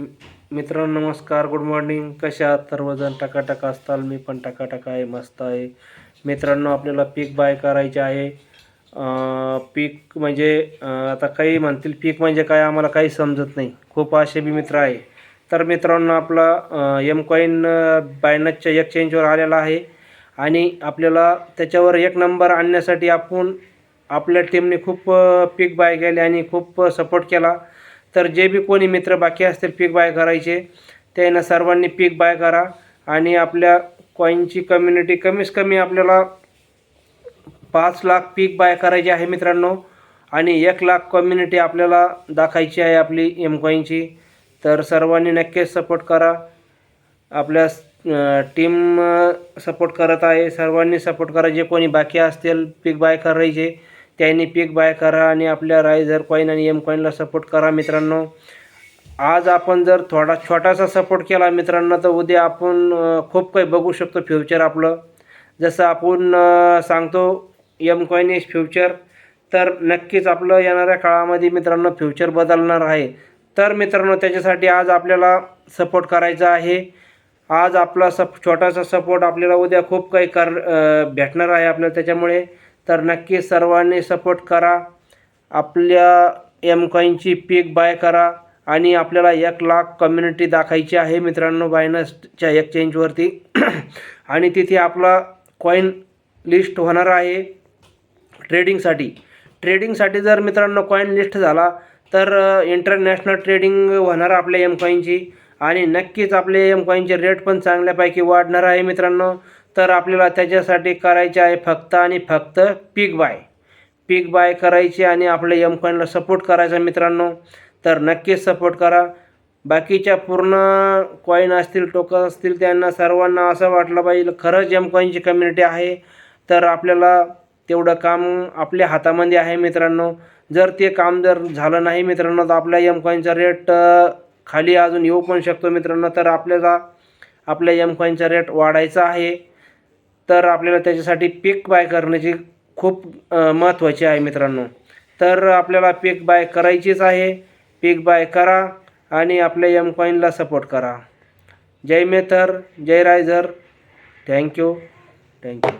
मित्रांनो नमस्कार good morning. कशा आहात सर्वजण? टकाटक असताल मी पण टकाटका आहे मस्त आहे. मित्रांनो आपल्याला पीक बाय करायचे आहे. पीक म्हणजे आता काही म्हणतील पीक म्हणजे काय आम्हाला काही समजत नाही. खूप असे बी मित्र आहे. तर मित्रांनो आपला एम कॉईन बायनसच्या एक्सचेंजवर आलेला आहे. आणि आपल्याला त्याच्यावर एक नंबर आणण्यासाठी आपण आपल्या टीमने खूप पीक बाय केले आणि खूप सपोर्ट केला. तर जे बी कोणी मित्र बाकी असतील पीक बाय करायचे त्यांना सर्वांनी पीक बाय करा आणि आपल्या कॉईनची कम्युनिटी कमीच कमी आपल्याला पाच लाख पीक बाय करायचे आहे मित्रांनो. आणि एक लाख कम्युनिटी आपल्याला दाखायची आहे आपली एम कॉईनची तर सर्वांनी नक्कीच सपोर्ट करा. आपल्या टीम सपोर्ट करत आहे. सर्वांनी सपोर्ट करा. जे कोणी बाकी असतील पीक बाय करायचे त्यांनी पीक बाय करा आणि आपल्या रायझर कॉईन आणि एम कॉईनला सपोर्ट करा मित्रांनो. आज आपण जर थोडा छोटासा सपोर्ट केला मित्रांनो तर उद्या आपण खूप काही बघू शकतो फ्युचर आपलं. जसं आपण सांगतो एम कॉईन इज फ्युचर तर नक्कीच आपलं येणाऱ्या काळामध्ये मित्रांनो फ्युचर बदलणार आहे. तर मित्रांनो त्याच्यासाठी आज आपल्याला सपोर्ट करायचा आहे. आज आपला सप छोटासा सपोर्ट आपल्याला उद्या खूप काही कर भेटणार आहे आपल्याला त्याच्यामुळे. तर नक्की सर्वांनी सपोर्ट करा. आपल्या एम कॉईनची पीक बाय करा आणि आपल्याला एक लाख कम्युनिटी दाखायची आहे मित्रांनो बायनसच्या एक्सचेंजवरती आणि तिथे आपला कॉईन लिस्ट होणार आहे ट्रेडिंगसाठी ट्रेडिंगसाठी जर मित्रांनो कॉईन लिस्ट झाला तर इंटरनॅशनल ट्रेडिंग होणार आपल्या एम कॉईनची आणि नक्कीच आपले एम कॉईनचे रेट पण चांगल्यापैकी वाढणार आहे मित्रांनो. तर आपल्याला त्याच्यासाठी करायचे आहे फक्त आणि फक्त पीक बाय. पीक बाय करायची आणि आपल्या यमकॉईनला सपोर्ट करायचा मित्रांनो. तर नक्कीच सपोर्ट करा. बाकीच्या पूर्ण कॉईन असतील टोकन असतील त्यांना सर्वांना असं वाटलं पाहिजे खरंच एम कॉईनची कम्युनिटी आहे. तर आपल्याला तेवढं काम आपल्या हातामध्ये आहे मित्रांनो. जर ते काम जर झालं नाही मित्रांनो तर आपल्या एम कॉईनचा रेट खाली अजून येऊ पण शकतो मित्रांनो. तर आपल्याला आपल्या एम कॉईनचा रेट वाढायचा आहे. तर आपल्याला त्याच्यासाठी पीक बाय करण्याची खूप महत्त्वाची आहे मित्रांनो. तर आपल्याला पीक बाय करायचीच आहे. पीक बाय करा आणि आपल्या यम कॉईनला सपोर्ट करा. जय मेथर जय riser. Thank you thank you